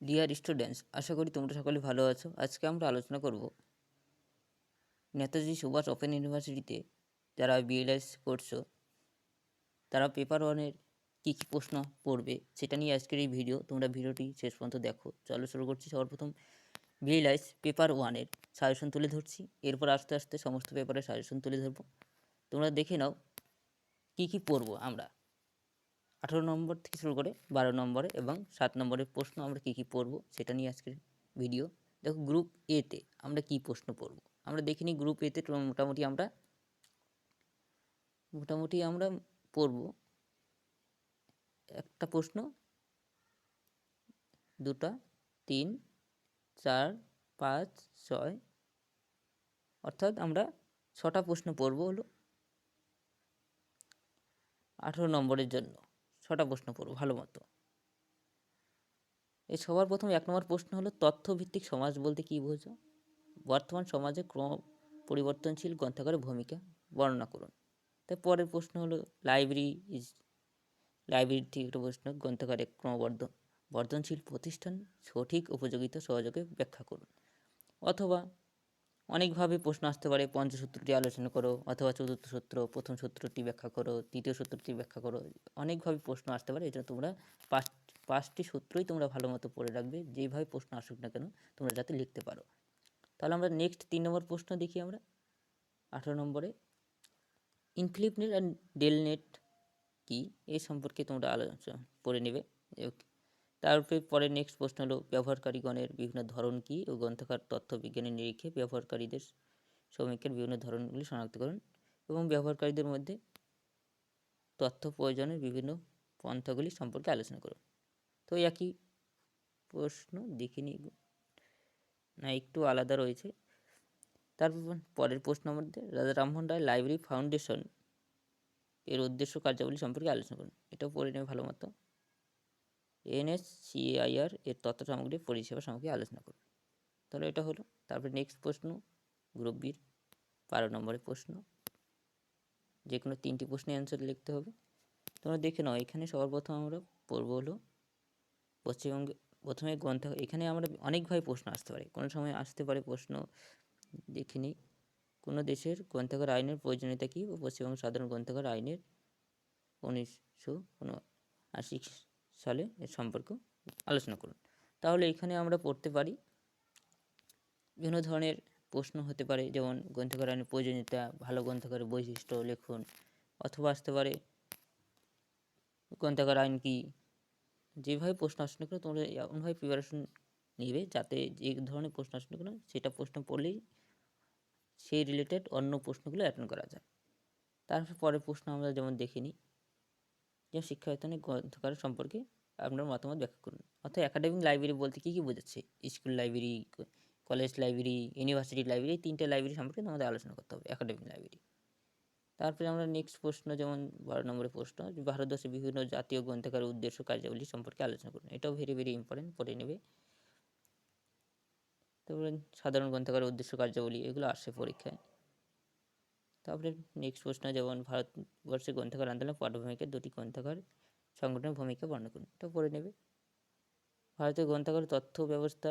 Dear students আশা করি তোমরা সকলে ভালো আছো। আজকে আমরা আলোচনা করব নেতাজি সুভাষ ওপেন ইউনিভার্সিটিতে যারা বিএলএস করছ, তারা পেপার ওয়ানের কী কী প্রশ্ন পড়বে সেটা নিয়ে আজকের এই ভিডিও তোমরা ভিডিওটি শেষ পর্যন্ত দেখো। চলো শুরু করছি সর্বপ্রথম। বিএলএস পেপার ওয়ানের সাজেশন তুলে ধরছি। এরপর আস্তে আস্তে সমস্ত পেপারের সাজেশন তুলে ধরবো। তোমরা দেখে নাও কী কী পড়ব আমরা। আঠারো নম্বর থেকে শুরু করে বারো নম্বরে এবং সাত নম্বরের প্রশ্ন আমরা কী কী পড়ব সেটা নিয়ে আজকের ভিডিও দেখো গ্রুপ এতে আমরা কী প্রশ্ন পড়ব? আমরা দেখিনি গ্রুপ এতে মোটামুটি আমরা মোটামুটি আমরা পড়ব। একটা প্রশ্ন, দুটা, তিন, চার, পাঁচ, ছয়, অর্থাৎ আমরা ছটা প্রশ্ন পড়ব হলো আঠেরো নম্বরের জন্য। ছটা প্রশ্ন পড়ব, ভালো মতো। এই সবার প্রথম এক নম্বর প্রশ্ন হলো, তথ্যভিত্তিক সমাজ বলতে কী বোঝো? বর্তমান সমাজে ক্রম পরিবর্তনশীল গ্রন্থাগারের ভূমিকা বর্ণনা করুন। তাই পরের প্রশ্ন হলো, লাইব্রেরি ইজ, লাইব্রেরি থেকে একটা প্রশ্ন, গ্রন্থাগারে ক্রমবর্ধ, বর্ধনশীল প্রতিষ্ঠান সঠিক, উপযোগিতা, সহযোগে ব্যাখ্যা করুন। অথবা অনেকভাবে প্রশ্ন আসতে পারে, পঞ্চসূত্রটি আলোচনা করো অথবা চতুর্থ সূত্র, প্রথম সূত্রটি ব্যাখ্যা করো, তৃতীয় সূত্রটি ব্যাখ্যা করো, অনেকভাবে প্রশ্ন আসতে পারে। এটা তোমরা পাঁচ, পাঁচটি সূত্রই তোমরা ভালো মতো পড়ে রাখবে যেইভাবে প্রশ্ন আসুক না কেন তোমরা যাতে লিখতে পারো। তাহলে আমরা নেক্সট তিন নম্বর প্রশ্ন দেখি আমরা, আঠারো নম্বরে। ইনফ্লিপনেট অ্যান্ড ডেলনেট কি? এ সম্পর্কে তোমরা আলোচনা পড়ে নেবে। তারপরে পরে নেক্সট প্রশ্ন হলো, ব্যবহারকারীগণের বিভিন্ন ধরন কী ও গ্রন্থাগার তথ্য বিজ্ঞানের নিরীক্ষে ব্যবহারকারীদের শ্রমিকের বিভিন্ন ধরনগুলি শনাক্ত করুন এবং ব্যবহারকারীদের মধ্যে তথ্য প্রয়োজনের বিভিন্ন পন্থাগুলি সম্পর্কে আলোচনা করুন। তো একই প্রশ্ন দেখিনি না, একটু আলাদা রয়েছে। তারপর পরের প্রশ্ন মধ্যে রাজা রামমোহন রায় লাইব্রেরি ফাউন্ডেশন এর উদ্দেশ্য কার্যাবলী সম্পর্কে আলোচনা করুন। এটাও পড়ে নেবে ভালো মতো। এনএসসিআইআর এর তথ্য সামগ্রী পরিষেবা সম্পর্কে আলোচনা করুন। তাহলে এটা হলো। তারপরে নেক্সট প্রশ্ন গ্রুপ বির বারো নম্বরের প্রশ্ন। যে কোনো তিনটি প্রশ্নের অ্যান্সার লিখতে হবে। তোমরা দেখে নাও, এখানে সবার প্রথম আমরা পড়ব হলো পশ্চিমবঙ্গে, প্রথমে গ্রন্থ, এখানে আমরা অনেকভাবে প্রশ্ন আসতে পারে। কোনো সময় আসতে পারে প্রশ্ন, দেখে নিই। কোনো দেশের গ্রন্থাগার আইনের প্রয়োজনীয়তা কী? পশ্চিমবঙ্গ সাধারণ গ্রন্থাগার আইনের উনিশশো আশি সালে এর সম্পর্ক আলোচনা করুন। তাহলে এখানে আমরা পড়তে পারি বিভিন্ন ধরনের প্রশ্ন হতে পারে, যেমন গ্রন্থাগার আইনের প্রয়োজনীয়তা, ভালো গ্রন্থাগারের বৈশিষ্ট্য লেখুন, অথবা আসতে পারে গ্রন্থাগার আইন কী। যেভাবে প্রশ্ন আসে না কেন, তোমরা এমনভাবে প্রিপারেশন নেবে যাতে যে ধরনের প্রশ্ন আসে না কেন, সেটা প্রশ্ন পড়লেই সেই রিলেটেড অন্য প্রশ্নগুলো অ্যাটেন্ড করা যায়। তারপর পরের প্রশ্ন আমরা যেমন দেখে নিই। যে শিক্ষায়তনে গ্রন্থকার সম্পর্কে আপনার মতামত ব্যাখ্যা করুন। অর্থাৎ একাডেমিক লাইব্রেরি বলতে কী কী বোঝাচ্ছে? School library college library university library তিনটে লাইব্রেরি সম্পর্কে আমাদের আলোচনা করতে হবে একাডেমিক লাইব্রেরি তারপরে আমরা নেক্সট প্রশ্ন যেমন বারো নম্বরের প্রশ্ন, ভারতবর্ষের বিভিন্ন জাতীয় গ্রন্থাগারের উদ্দেশ্য কার্যাবলী সম্পর্কে আলোচনা করুন। এটাও ভেরি ভেরি ইম্পর্টেন্ট পড়ে নেবে। তারপরে সাধারণ গ্রন্থাগারের উদ্দেশ্য কার্যাবলী, এগুলো আসে পরীক্ষায়। তারপরে নেক্সট প্রশ্ন যেমন ভারতবর্ষের গ্রন্থাগার আন্দোলন পটভূমিকার দুটি গ্রন্থাগার সংগঠনের ভূমিকা বর্ণনা করুন। এটা পড়ে নেবে। ভারতের গ্রন্থাগার তথ্য ব্যবস্থা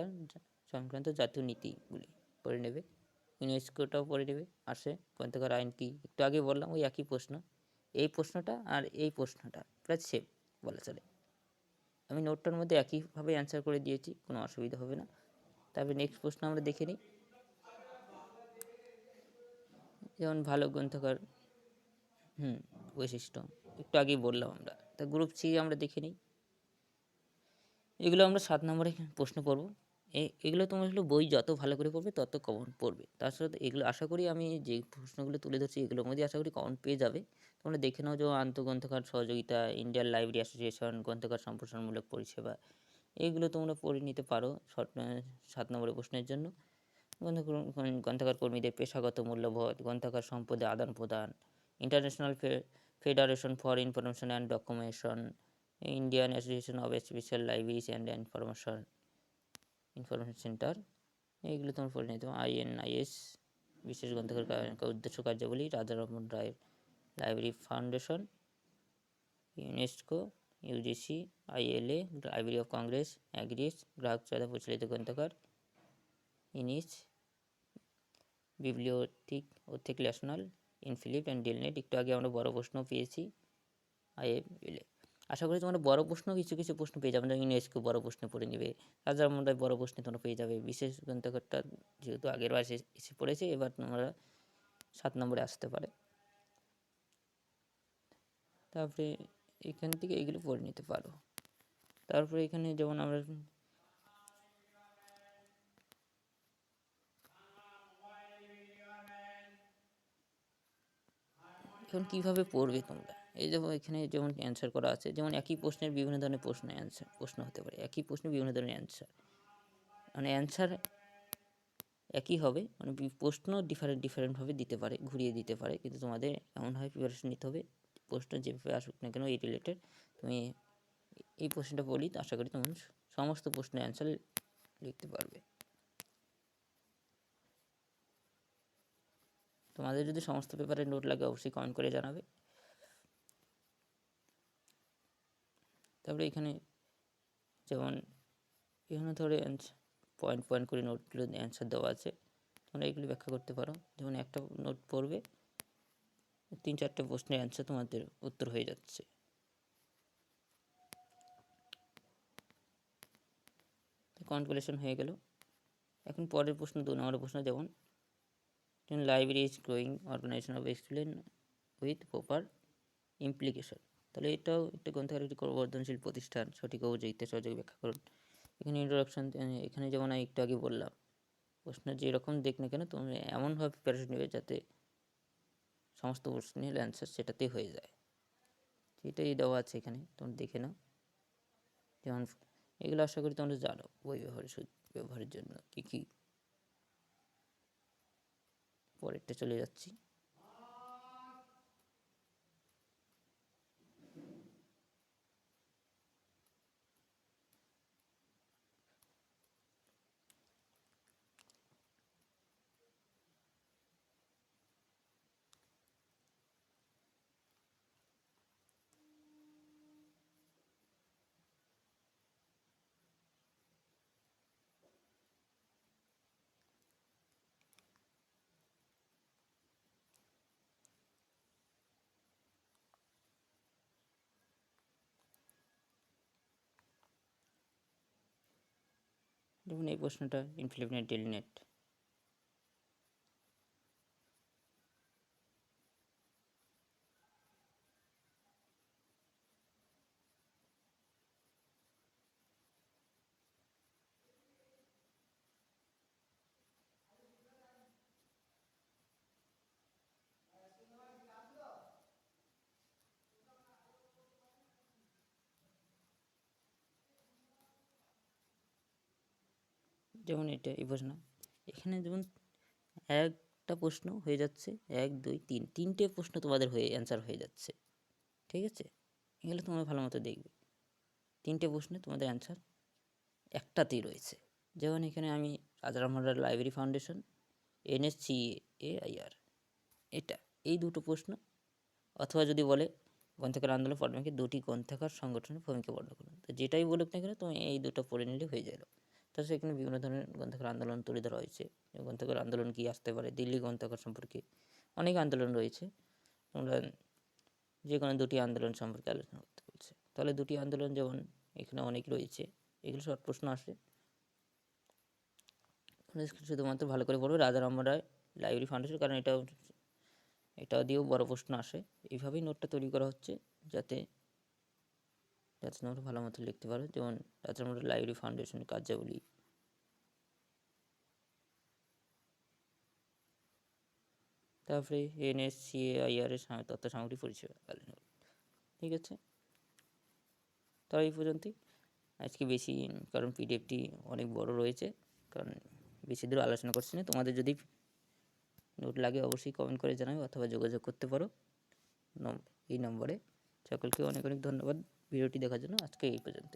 সংক্রান্ত জাতীয় নীতিগুলি পড়ে নেবে। ইউনেস্কোটাও পড়ে নেবে। আসে গ্রন্থাগার আইন কী? একটু আগে বললাম ওই একই প্রশ্ন। এই প্রশ্নটা আর এই প্রশ্নটা প্রায় সেম বলা চলে। আমি নোটটার মধ্যে একইভাবে অ্যান্সার করে দিয়েছি, কোনো অসুবিধা হবে না। তারপরে নেক্সট প্রশ্ন আমরা দেখে নিই। যেমন ভালো গ্রন্থকার, হুম, বৈশিষ্ট্য। একটু আগেই বললাম আমরা। তা গ্রুপ সি আমরা দেখে নিই। এগুলো আমরা সাত নম্বরে প্রশ্ন পড়ব এগুলো তোমরা হলো বই যত ভালো করে পড়বে, তত কমন পড়বে। তার সাথে এগুলো আশা করি আমি যে প্রশ্নগুলো তুলে ধরছি, এগুলোর মধ্যে আশা করি কমন পেয়ে যাবে। তোমরা দেখে নাও যে আন্তঃগ্রন্থকার সহযোগিতা ইন্ডিয়ান লাইব্রেরি অ্যাসোসিয়েশন গ্রন্থকার সম্প্রসারণমূলক পরিষেবা, এগুলো তোমরা পড়ে নিতে পারো সাত নম্বরের প্রশ্নের জন্য। গ্রন্থাগার কর্মীদের পেশাগত মূল্যবোধ, গ্রন্থাগার সম্পদে আদান প্রদান International Federation for Information and Documentation Indian Association of Special Libraries and Information Information Centre এইগুলো তোমার পড়ে নিতে আইএনআইএস বিশেষ গ্রন্থাগার উদ্দেশ্য কার্যাবলী রাজা রামমোহন রায়ের Library Foundation UNESCO UGC ILA Library of Congress AGRIS গ্রাহক চাঁদা প্রচলিত গ্রন্থাগার ইনিস বিবলিওথিক ওথিক ন্যাশনাল ইনফিলিপ অ্যান্ড ডিলনেট। একটু আগে আমরা বড় প্রশ্ন পেয়েছি। আইএফএলএ আশা করি তোমরা বড় প্রশ্ন, কিছু কিছু প্রশ্ন পেয়ে যাবে। ইউনেস্কো বড় প্রশ্ন পড়ে নেবে। রাজার মন্ডায় বড় প্রশ্নে তোমরা পেয়ে যাবে। বিশেষ গ্রন্থাগারটা যেহেতু আগের বার এসে পড়েছে, এবার তোমরা সাত নম্বরে আসতে পারে। তারপরে এখান থেকে এগুলো পড়ে নিতে পারো। তারপরে এখানে যেমন আমরা এখন কীভাবে পড়বে তোমরা? এই যেমন এখানে যেমন অ্যান্সার করা আছে, যেমন একই প্রশ্নের বিভিন্ন ধরনের প্রশ্ন অ্যান্সার প্রশ্ন হতে পারে। একই প্রশ্নে বিভিন্ন ধরনের অ্যান্সার মানে অ্যান্সার একই হবে মানে প্রশ্ন ডিফারেন্ট ডিফারেন্টভাবে দিতে পারে, ঘুরিয়ে দিতে পারে। কিন্তু তোমাদের এমনভাবে প্রিপারেশন নিতে হবে, প্রশ্ন যেভাবে আসুক না কেন এই রিলেটেড তুমি এই প্রশ্নটা তো আশা করি তোমার সমস্ত প্রশ্নের অ্যান্সার লিখতে পারবে। তোমাদের যদি সমস্ত পেপারে নোট লাগে, অবশ্যই কমেন্ট করে জানাবে। তারপরে এখানে যেমন, এখানে ধরে পয়েন্ট পয়েন্ট করে নোটগুলো অ্যান্সার দেওয়া আছে। তোমরা এগুলি ব্যাখ্যা করতে পারো। যেমন একটা নোট পড়বে, তিন চারটে প্রশ্নের অ্যান্সার তোমাদের উত্তর হয়ে যাচ্ছে। কনক্লুশন হয়ে গেল। এখন পরের প্রশ্ন, দু নম্বরের প্রশ্ন যেমন যেমন library is growing organization of explain with proper implication তাহলে এটাও একটা গ্রন্থাগার একটি বর্ধনশীল প্রতিষ্ঠান, সঠিক অভিযোগিতা সহযোগে ব্যাখ্যা করুন। এখানে ইন্ট্রোডাকশন এখানে যেমন আমি একটু আগে বললাম, প্রশ্ন যেরকম দেখ না কেন, তুমি এমনভাবে প্রিপারেশন নেবে যাতে সমস্ত প্রশ্নের অ্যান্সার সেটাতেই হয়ে যায়। সেটাই দেওয়া আছে এখানে, তোমরা দেখে নাও। যেমন, এগুলো আশা করি তোমরা জানো, বই ব্যবহারের ব্যবহারের জন্য কী কী পরেরটা চলে যাচ্ছি। যেমন এই প্রশ্নটা ইনফ্লিপনেট ডেলিনেট যেমন এটা, এই প্রশ্ন। এখানে যেমন একটা প্রশ্ন হয়ে যাচ্ছে, এক, দুই, তিন, তিনটে প্রশ্ন তোমাদের হয়ে অ্যান্সার হয়ে যাচ্ছে। ঠিক আছে? এগুলো তোমরা ভালো মতো দেখবে। তিনটে প্রশ্নে তোমাদের অ্যান্সার একটাতেই রয়েছে। যেমন এখানে আমি রাজারামহার library foundation NSC A IR এটা, এই দুটো প্রশ্ন। অথবা যদি বলে, গ্রন্থাগার আন্দোলন পটমাকে দুটি গ্রন্থাগার সংগঠনের ভূমিকা বর্ণনা করুন। তো যেটাই বলুক না কেন, তুমি এই দুটো পড়ে নিলে হয়ে গেল তাছাড়া এখানে বিভিন্ন ধরনের গ্রন্থাগার আন্দোলন তুলে ধরা হয়েছে। গ্রন্থাগার আন্দোলন কী আসতে পারে? দিল্লি গ্রন্থাগার সম্পর্কে অনেক আন্দোলন রয়েছে। তোমরা যে কোনো দুটি আন্দোলন সম্পর্কে আলোচনা করতে বলছে। তাহলে দুটি আন্দোলন যেমন এখানে অনেক রয়েছে, এগুলো শর্ট প্রশ্ন আসে। শুধুমাত্র ভালো করে পড়বে রাজারাম রায় লাইব্রেরি ফাউন্ডেশন, কারণ এটাও এটা দিয়েও বড় প্রশ্ন আসে। এইভাবেই নোটটা তৈরি করা হচ্ছে যাতে যাতে তোমরা ভালো মতো লিখতে পারো। যেমন রাজারাম রায় লাইব্রেরি ফাউন্ডেশনের কার্যাবলী। তারপরে এনএসসিআইআর এর সা- তথ্য সামগ্রী পরিষেবা ঠিক আছে? তাহলে এই পর্যন্তই। আজকে বেশি, কারণ পিডিএফটি অনেক বড় রয়েছে, কারণ বেশি দূর আলোচনা করছি না। তোমাদের যদি নোট লাগে, অবশ্যই কমেন্ট করে জানাবে, অথবা যোগাযোগ করতে পারো। এই নম্বরে। সকলকে অনেক অনেক ধন্যবাদ। ভিডিওটি দেখার জন্য আজকে এই পর্যন্ত